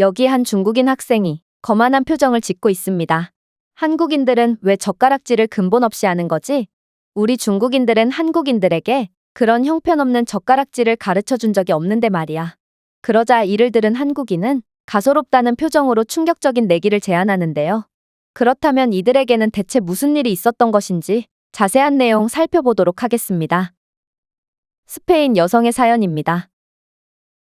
여기 한 중국인 학생이 거만한 표정을 짓고 있습니다. 한국인들은 왜 젓가락질을 근본 없이 하는 거지? 우리 중국인들은 한국인들에게 그런 형편없는 젓가락질을 가르쳐 준 적이 없는데 말이야. 그러자 이를 들은 한국인은 가소롭다는 표정으로 충격적인 내기를 제안하는데요. 그렇다면 이들에게는 대체 무슨 일이 있었던 것인지 자세한 내용 살펴보도록 하겠습니다. 스페인 여성의 사연입니다.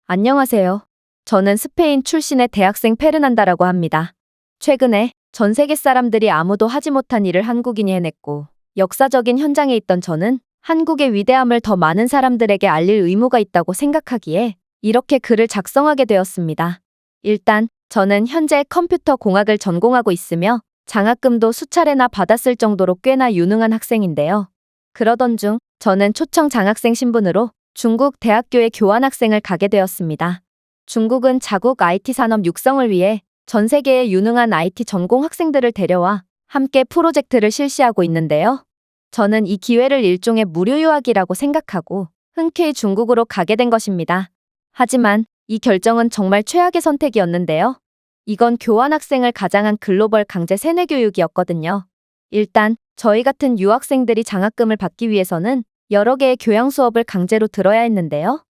안녕하세요. 저는 스페인 출신의 대학생 페르난다라고 합니다. 최근에 전 세계 사람들이 아무도 하지 못한 일을 한국인이 해냈고 역사적인 현장에 있던 저는 한국의 위대함을 더 많은 사람들에게 알릴 의무가 있다고 생각하기에 이렇게 글을 작성하게 되었습니다. 일단 저는 현재 컴퓨터 공학을 전공하고 있으며 장학금도 수차례나 받았을 정도로 꽤나 유능한 학생인데요. 그러던 중 저는 초청 장학생 신분으로 중국 대학교에 교환학생을 가게 되었습니다. 중국은 자국 IT 산업 육성을 위해 전 세계의 유능한 IT 전공 학생들을 데려와 함께 프로젝트를 실시하고 있는데요. 저는 이 기회를 일종의 무료 유학이라고 생각하고 흔쾌히 중국으로 가게 된 것입니다. 하지만 이 결정은 정말 최악의 선택이었는데요. 이건 교환 학생을 가장한 글로벌 강제 세뇌 교육이었거든요. 일단 저희 같은 유학생들이 장학금을 받기 위해서는 여러 개의 교양 수업을 강제로 들어야 했는데요.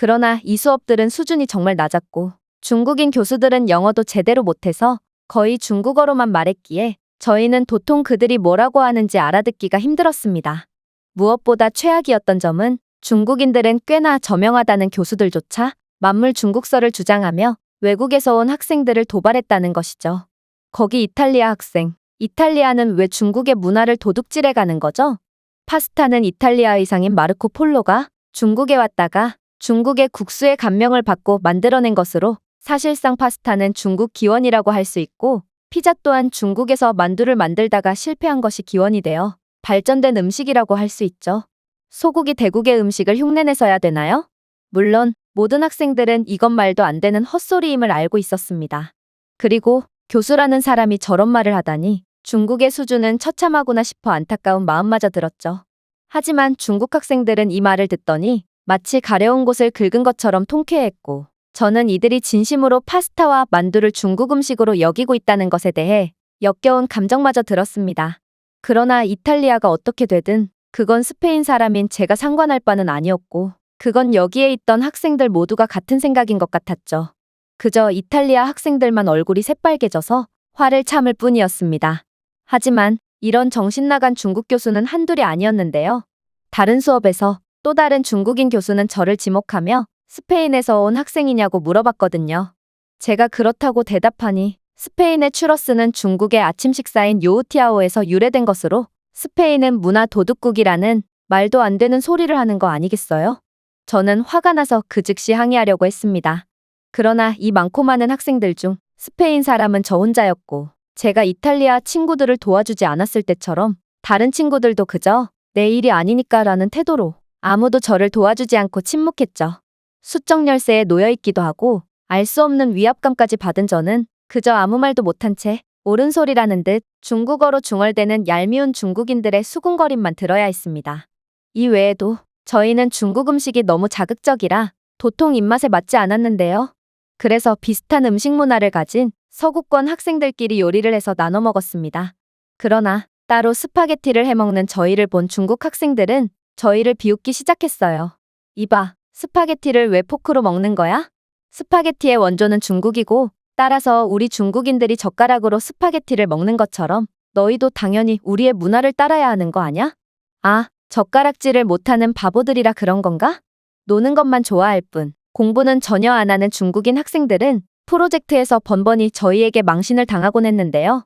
그러나 이 수업들은 수준이 정말 낮았고 중국인 교수들은 영어도 제대로 못해서 거의 중국어로만 말했기에 저희는 도통 그들이 뭐라고 하는지 알아듣기가 힘들었습니다. 무엇보다 최악이었던 점은 중국인들은 꽤나 저명하다는 교수들조차 만물 중국서를 주장하며 외국에서 온 학생들을 도발했다는 것이죠. 거기 이탈리아 학생. 이탈리아는 왜 중국의 문화를 도둑질해 가는 거죠? 파스타는 이탈리아 의상인 마르코 폴로가 중국에 왔다가 중국의 국수의 감명을 받고 만들어낸 것으로 사실상 파스타는 중국 기원이라고 할 수 있고 피자 또한 중국에서 만두를 만들다가 실패한 것이 기원이 되어 발전된 음식이라고 할 수 있죠. 소고기 대국의 음식을 흉내내서야 되나요? 물론 모든 학생들은 이것 말도 안 되는 헛소리임을 알고 있었습니다. 그리고 교수라는 사람이 저런 말을 하다니 중국의 수준은 처참하구나 싶어 안타까운 마음마저 들었죠. 하지만 중국 학생들은 이 말을 듣더니 마치 가려운 곳을 긁은 것처럼 통쾌했고 저는 이들이 진심으로 파스타와 만두를 중국 음식으로 여기고 있다는 것에 대해 역겨운 감정마저 들었습니다. 그러나 이탈리아가 어떻게 되든 그건 스페인 사람인 제가 상관할 바는 아니었고 그건 여기에 있던 학생들 모두가 같은 생각인 것 같았죠. 그저 이탈리아 학생들만 얼굴이 새빨개져서 화를 참을 뿐이었습니다. 하지만 이런 정신 나간 중국 교수는 한둘이 아니었는데요. 다른 수업에서 또 다른 중국인 교수는 저를 지목하며 스페인에서 온 학생이냐고 물어봤거든요. 제가 그렇다고 대답하니 스페인의 추러스는 중국의 아침 식사인 요우티아오에서 유래된 것으로 스페인은 문화 도둑국이라는 말도 안 되는 소리를 하는 거 아니겠어요? 저는 화가 나서 그 즉시 항의하려고 했습니다. 그러나 이 많고 많은 학생들 중 스페인 사람은 저 혼자였고 제가 이탈리아 친구들을 도와주지 않았을 때처럼 다른 친구들도 그저 내 일이 아니니까 라는 태도로 아무도 저를 도와주지 않고 침묵했죠. 수적 열쇠에 놓여 있기도 하고 알 수 없는 위압감까지 받은 저는 그저 아무 말도 못한 채 옳은 소리라는 듯 중국어로 중얼대는 얄미운 중국인들의 수군거림만 들어야 했습니다. 이 외에도 저희는 중국 음식이 너무 자극적이라 도통 입맛에 맞지 않았는데요. 그래서 비슷한 음식 문화를 가진 서구권 학생들끼리 요리를 해서 나눠 먹었습니다. 그러나 따로 스파게티를 해먹는 저희를 본 중국 학생들은 저희를 비웃기 시작했어요. 이봐, 스파게티를 왜 포크로 먹는 거야? 스파게티의 원조는 중국이고 따라서 우리 중국인들이 젓가락으로 스파게티를 먹는 것처럼 너희도 당연히 우리의 문화를 따라야 하는 거 아냐? 아, 젓가락질을 못하는 바보들이라 그런 건가? 노는 것만 좋아할 뿐 공부는 전혀 안 하는 중국인 학생들은 프로젝트에서 번번이 저희에게 망신을 당하곤 했는데요.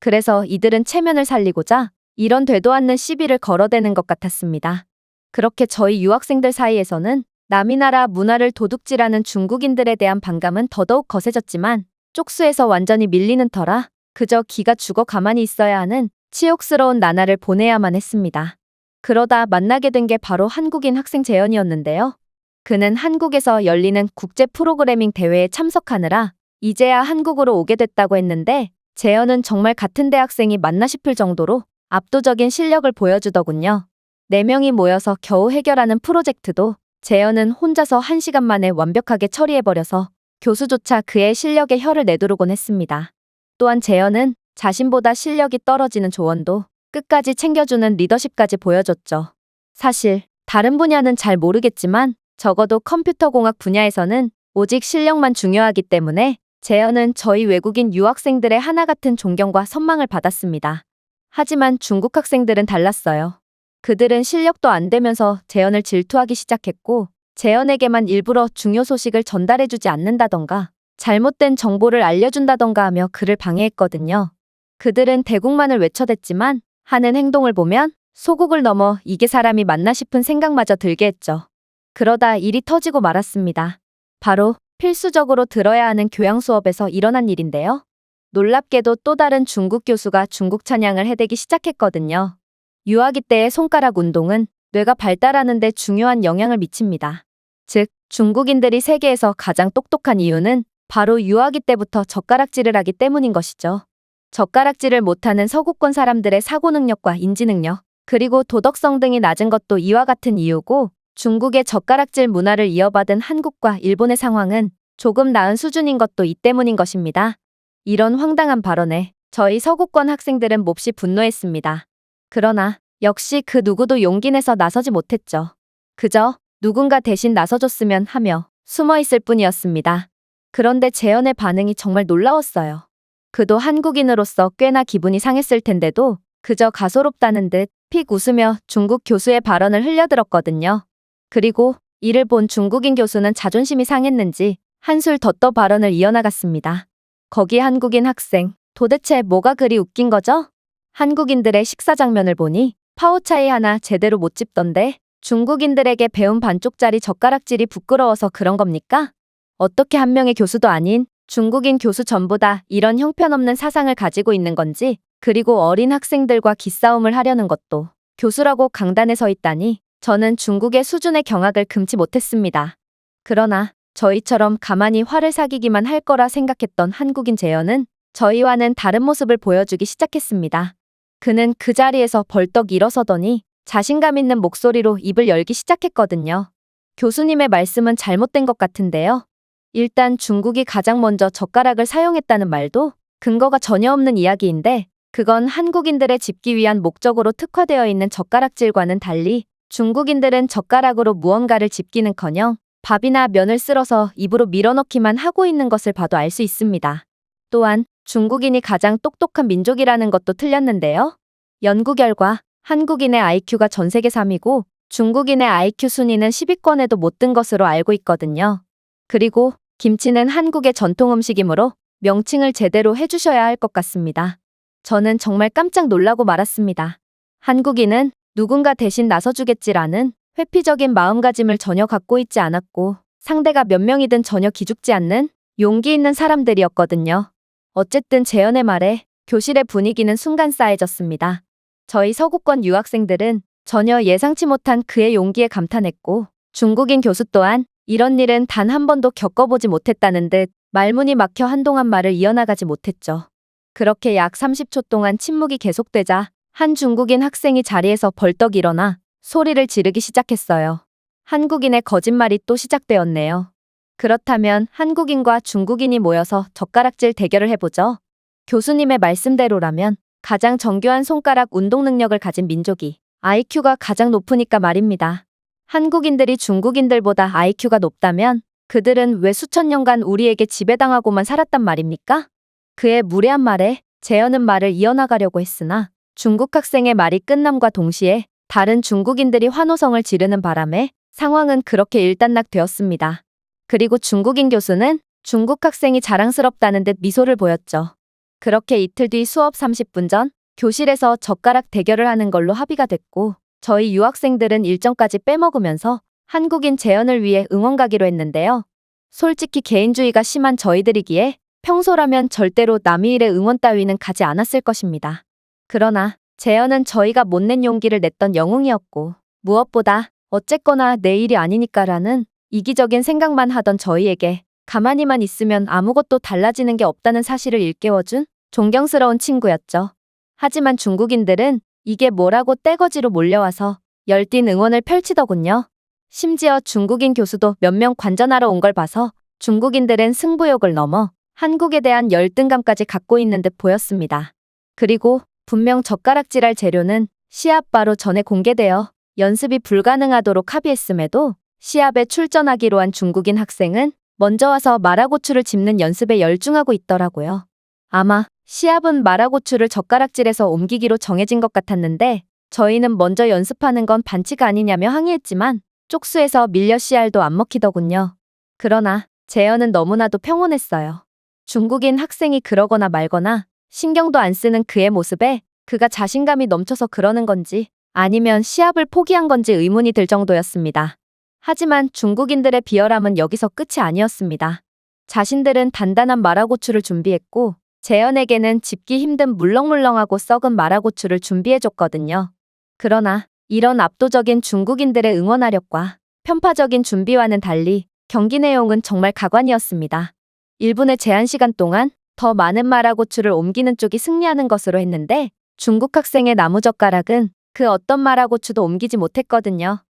그래서 이들은 체면을 살리고자 이런 되도 않는 시비를 걸어대는 것 같았습니다. 그렇게 저희 유학생들 사이에서는 남이 나라 문화를 도둑질하는 중국인들에 대한 반감은 더더욱 거세졌지만 쪽수에서 완전히 밀리는 터라 그저 기가 죽어 가만히 있어야 하는 치욕스러운 나날을 보내야만 했습니다. 그러다 만나게 된 게 바로 한국인 학생 재현이었는데요. 그는 한국에서 열리는 국제 프로그래밍 대회에 참석하느라 이제야 한국으로 오게 됐다고 했는데 재현은 정말 같은 대학생이 맞나 싶을 정도로 압도적인 실력을 보여주더군요. 네 명이 모여서 겨우 해결하는 프로젝트도 재현은 혼자서 한 시간 만에 완벽하게 처리해버려서 교수조차 그의 실력에 혀를 내두르곤 했습니다. 또한 재현은 자신보다 실력이 떨어지는 조원도 끝까지 챙겨주는 리더십까지 보여줬죠. 사실 다른 분야는 잘 모르겠지만 적어도 컴퓨터 공학 분야에서는 오직 실력만 중요하기 때문에 재현은 저희 외국인 유학생들의 하나 같은 존경과 선망을 받았습니다. 하지만 중국 학생들은 달랐어요. 그들은 실력도 안 되면서 재현을 질투하기 시작했고 재현에게만 일부러 중요 소식을 전달해주지 않는다던가 잘못된 정보를 알려준다던가 하며 그를 방해했거든요. 그들은 대국만을 외쳐댔지만 하는 행동을 보면 소국을 넘어 이게 사람이 맞나 싶은 생각마저 들게 했죠. 그러다 일이 터지고 말았습니다. 바로 필수적으로 들어야 하는 교양 수업에서 일어난 일인데요. 놀랍게도 또 다른 중국 교수가 중국 찬양을 해대기 시작했거든요. 유아기 때의 손가락 운동은 뇌가 발달하는 데 중요한 영향을 미칩니다. 즉, 중국인들이 세계에서 가장 똑똑한 이유는 바로 유아기 때부터 젓가락질을 하기 때문인 것이죠. 젓가락질을 못하는 서구권 사람들의 사고 능력과 인지 능력, 그리고 도덕성 등이 낮은 것도 이와 같은 이유고 중국의 젓가락질 문화를 이어받은 한국과 일본의 상황은 조금 나은 수준인 것도 이 때문인 것입니다. 이런 황당한 발언에 저희 서구권 학생들은 몹시 분노했습니다. 그러나 역시 그 누구도 용기 내서 나서지 못했죠. 그저 누군가 대신 나서줬으면 하며 숨어 있을 뿐이었습니다. 그런데 재현의 반응이 정말 놀라웠어요. 그도 한국인으로서 꽤나 기분이 상했을 텐데도 그저 가소롭다는 듯 픽 웃으며 중국 교수의 발언을 흘려들었거든요. 그리고 이를 본 중국인 교수는 자존심이 상했는지 한술 더 떠 발언을 이어나갔습니다. 거기 한국인 학생, 도대체 뭐가 그리 웃긴 거죠? 한국인들의 식사 장면을 보니 파오차이 하나 제대로 못 집던데 중국인들에게 배운 반쪽짜리 젓가락질이 부끄러워서 그런 겁니까? 어떻게 한 명의 교수도 아닌 중국인 교수 전부 다 이런 형편없는 사상을 가지고 있는 건지 그리고 어린 학생들과 기싸움을 하려는 것도 교수라고 강단에 서 있다니 저는 중국의 수준의 경악을 금치 못했습니다. 그러나 저희처럼 가만히 화를 사기기만 할 거라 생각했던 한국인 재현은 저희와는 다른 모습을 보여주기 시작했습니다. 그는 그 자리에서 벌떡 일어서더니 자신감 있는 목소리로 입을 열기 시작했거든요. 교수님의 말씀은 잘못된 것 같은데요. 일단 중국이 가장 먼저 젓가락을 사용했다는 말도 근거가 전혀 없는 이야기인데 그건 한국인들의 집기 위한 목적으로 특화되어 있는 젓가락질과는 달리 중국인들은 젓가락으로 무언가를 집기는커녕 밥이나 면을 쓸어서 입으로 밀어넣기만 하고 있는 것을 봐도 알 수 있습니다. 또한 중국인이 가장 똑똑한 민족이라는 것도 틀렸는데요. 연구 결과 한국인의 IQ가 전 세계 3위고 중국인의 IQ 순위는 10위권에도 못 든 것으로 알고 있거든요. 그리고 김치는 한국의 전통 음식이므로 명칭을 제대로 해주셔야 할 것 같습니다. 저는 정말 깜짝 놀라고 말았습니다. 한국인은 누군가 대신 나서주겠지라는 회피적인 마음가짐을 전혀 갖고 있지 않았고 상대가 몇 명이든 전혀 기죽지 않는 용기 있는 사람들이었거든요. 어쨌든 재현의 말에 교실의 분위기는 순간 싸해졌습니다. 저희 서구권 유학생들은 전혀 예상치 못한 그의 용기에 감탄했고 중국인 교수 또한 이런 일은 단 한 번도 겪어보지 못했다는 듯 말문이 막혀 한동안 말을 이어나가지 못했죠. 그렇게 약 30초 동안 침묵이 계속되자 한 중국인 학생이 자리에서 벌떡 일어나 소리를 지르기 시작했어요. 한국인의 거짓말이 또 시작되었네요. 그렇다면 한국인과 중국인이 모여서 젓가락질 대결을 해보죠. 교수님의 말씀대로라면 가장 정교한 손가락 운동 능력을 가진 민족이 IQ가 가장 높으니까 말입니다. 한국인들이 중국인들보다 IQ가 높다면 그들은 왜 수천 년간 우리에게 지배당하고만 살았단 말입니까? 그의 무례한 말에 재현은 말을 이어나가려고 했으나 중국 학생의 말이 끝남과 동시에 다른 중국인들이 환호성을 지르는 바람에 상황은 그렇게 일단락되었습니다. 그리고 중국인 교수는 중국 학생이 자랑스럽다는 듯 미소를 보였죠. 그렇게 이틀 뒤 수업 30분 전 교실에서 젓가락 대결을 하는 걸로 합의가 됐고 저희 유학생들은 일정까지 빼먹으면서 한국인 재현을 위해 응원 가기로 했는데요. 솔직히 개인주의가 심한 저희들이기에 평소라면 절대로 남의 일에 응원 따위는 가지 않았을 것입니다. 그러나 재현은 저희가 못 낸 용기를 냈던 영웅이었고 무엇보다 어쨌거나 내 일이 아니니까라는 이기적인 생각만 하던 저희에게 가만히만 있으면 아무것도 달라지는 게 없다는 사실을 일깨워준 존경스러운 친구였죠. 하지만 중국인들은 이게 뭐라고 떼거지로 몰려와서 열띤 응원을 펼치더군요. 심지어 중국인 교수도 몇 명 관전하러 온 걸 봐서 중국인들은 승부욕을 넘어 한국에 대한 열등감까지 갖고 있는 듯 보였습니다. 그리고 분명 젓가락질할 재료는 시합 바로 전에 공개되어 연습이 불가능하도록 합의했음에도 시합에 출전하기로 한 중국인 학생은 먼저 와서 마라고추를 짚는 연습에 열중하고 있더라고요. 아마 시합은 마라고추를 젓가락질해서 옮기기로 정해진 것 같았는데 저희는 먼저 연습하는 건 반칙 아니냐며 항의했지만 쪽수에서 밀려 씨알도 안 먹히더군요. 그러나 재현은 너무나도 평온했어요. 중국인 학생이 그러거나 말거나 신경도 안 쓰는 그의 모습에 그가 자신감이 넘쳐서 그러는 건지 아니면 시합을 포기한 건지 의문이 들 정도였습니다. 하지만 중국인들의 비열함은 여기서 끝이 아니었습니다. 자신들은 단단한 마라고추를 준비했고 재현에게는 짚기 힘든 물렁물렁하고 썩은 마라고추를 준비해줬거든요. 그러나 이런 압도적인 중국인들의 응원하력과 편파적인 준비와는 달리 경기 내용은 정말 가관이었습니다. 1분의 제한 시간 동안 더 많은 마라고추를 옮기는 쪽이 승리하는 것으로 했는데 중국 학생의 나무젓가락은 그 어떤 마라고추도 옮기지 못했거든요.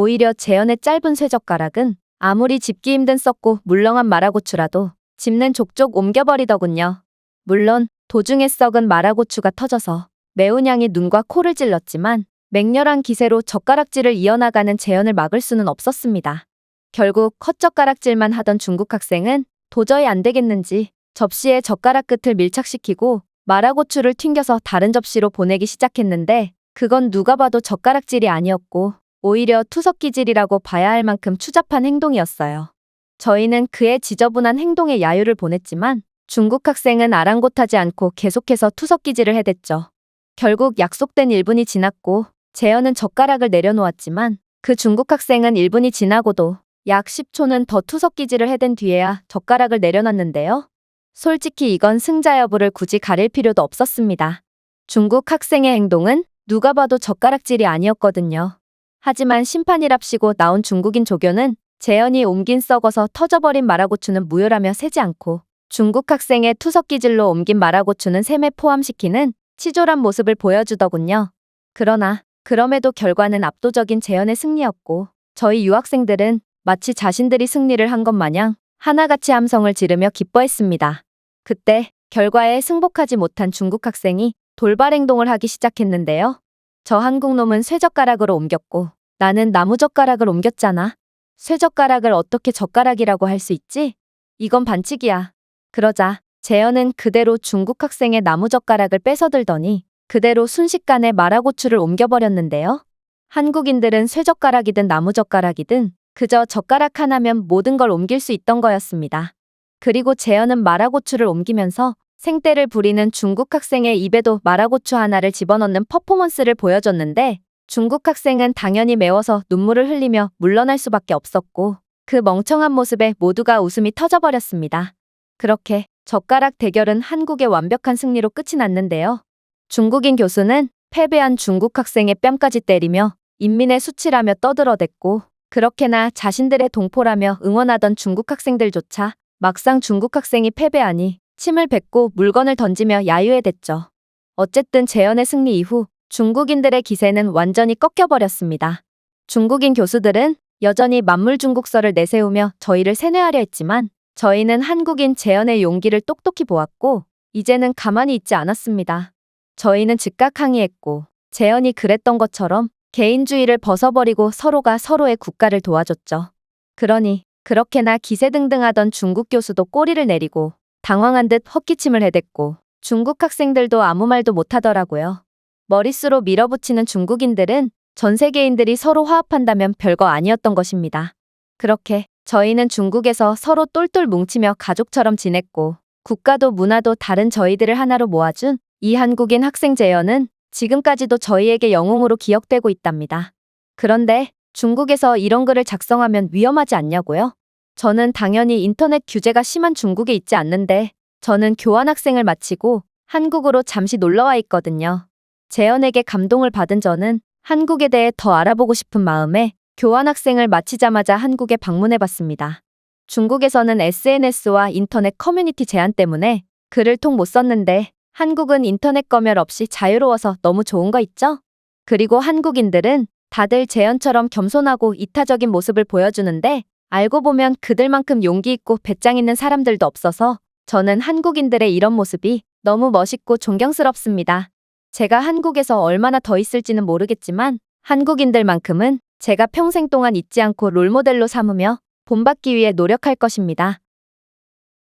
오히려 재현의 짧은 쇠젓가락은 아무리 짚기 힘든 썩고 물렁한 마라고추라도 짚는 족족 옮겨버리더군요. 물론 도중에 썩은 마라고추가 터져서 매운 향이 눈과 코를 찔렀지만 맹렬한 기세로 젓가락질을 이어나가는 재현을 막을 수는 없었습니다. 결국 컷젓가락질만 하던 중국 학생은 도저히 안 되겠는지 접시에 젓가락 끝을 밀착시키고 마라고추를 튕겨서 다른 접시로 보내기 시작했는데 그건 누가 봐도 젓가락질이 아니었고 오히려 투석 기질이라고 봐야 할 만큼 추잡한 행동이었어요. 저희는 그의 지저분한 행동에 야유를 보냈지만 중국 학생은 아랑곳하지 않고 계속해서 투석 기질을 해댔죠. 결국 약속된 1분이 지났고 재현은 젓가락을 내려놓았지만 그 중국 학생은 1분이 지나고도 약 10초는 더 투석 기질을 해댄 뒤에야 젓가락을 내려놨는데요. 솔직히 이건 승자 여부를 굳이 가릴 필요도 없었습니다. 중국 학생의 행동은 누가 봐도 젓가락질이 아니었거든요. 하지만 심판이랍시고 나온 중국인 조교는 재현이 옮긴 썩어서 터져버린 마라고추는 무효라며 세지 않고 중국 학생의 투석 기질로 옮긴 마라고추는 셈에 포함시키는 치졸한 모습을 보여주더군요. 그러나 그럼에도 결과는 압도적인 재현의 승리였고 저희 유학생들은 마치 자신들이 승리를 한 것 마냥 하나같이 함성을 지르며 기뻐했습니다. 그때 결과에 승복하지 못한 중국 학생이 돌발 행동을 하기 시작했는데요. 저 한국놈은 쇠젓가락으로 옮겼고 나는 나무젓가락을 옮겼잖아. 쇠젓가락을 어떻게 젓가락이라고 할 수 있지? 이건 반칙이야. 그러자 재현은 그대로 중국 학생의 나무젓가락을 뺏어들더니 그대로 순식간에 마라고추를 옮겨버렸는데요. 한국인들은 쇠젓가락이든 나무젓가락이든 그저 젓가락 하나면 모든 걸 옮길 수 있던 거였습니다. 그리고 재현은 마라고추를 옮기면서 생떼를 부리는 중국 학생의 입에도 마라고추 하나를 집어넣는 퍼포먼스를 보여줬는데 중국 학생은 당연히 매워서 눈물을 흘리며 물러날 수밖에 없었고 그 멍청한 모습에 모두가 웃음이 터져버렸습니다. 그렇게 젓가락 대결은 한국의 완벽한 승리로 끝이 났는데요. 중국인 교수는 패배한 중국 학생의 뺨까지 때리며 인민의 수치라며 떠들어댔고 그렇게나 자신들의 동포라며 응원하던 중국 학생들조차 막상 중국 학생이 패배하니 침을 뱉고 물건을 던지며 야유해댔죠. 어쨌든 재현의 승리 이후 중국인들의 기세는 완전히 꺾여버렸습니다. 중국인 교수들은 여전히 만물 중국서를 내세우며 저희를 세뇌하려 했지만 저희는 한국인 재현의 용기를 똑똑히 보았고 이제는 가만히 있지 않았습니다. 저희는 즉각 항의했고 재현이 그랬던 것처럼 개인주의를 벗어버리고 서로가 서로의 국가를 도와줬죠. 그러니 그렇게나 기세등등하던 중국 교수도 꼬리를 내리고 당황한 듯 헛기침을 해댔고 중국 학생들도 아무 말도 못하더라고요. 머릿수로 밀어붙이는 중국인들은 전 세계인들이 서로 화합한다면 별거 아니었던 것입니다. 그렇게 저희는 중국에서 서로 똘똘 뭉치며 가족처럼 지냈고 국가도 문화도 다른 저희들을 하나로 모아준 이 한국인 학생 재현은 지금까지도 저희에게 영웅으로 기억되고 있답니다. 그런데 중국에서 이런 글을 작성하면 위험하지 않냐고요? 저는 당연히 인터넷 규제가 심한 중국에 있지 않는데 저는 교환학생을 마치고 한국으로 잠시 놀러와 있거든요. 재현에게 감동을 받은 저는 한국에 대해 더 알아보고 싶은 마음에 교환학생을 마치자마자 한국에 방문해 봤습니다. 중국에서는 SNS와 인터넷 커뮤니티 제한 때문에 글을 통 못 썼는데 한국은 인터넷 검열 없이 자유로워서 너무 좋은 거 있죠? 그리고 한국인들은 다들 재현처럼 겸손하고 이타적인 모습을 보여주는데 알고 보면 그들만큼 용기 있고 배짱 있는 사람들도 없어서 저는 한국인들의 이런 모습이 너무 멋있고 존경스럽습니다. 제가 한국에서 얼마나 더 있을지는 모르겠지만 한국인들만큼은 제가 평생 동안 잊지 않고 롤모델로 삼으며 본받기 위해 노력할 것입니다.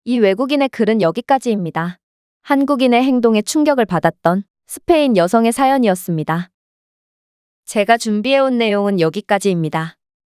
이 외국인의 글은 여기까지입니다. 한국인의 행동에 충격을 받았던 스페인 여성의 사연이었습니다. 제가 준비해온 내용은 여기까지입니다.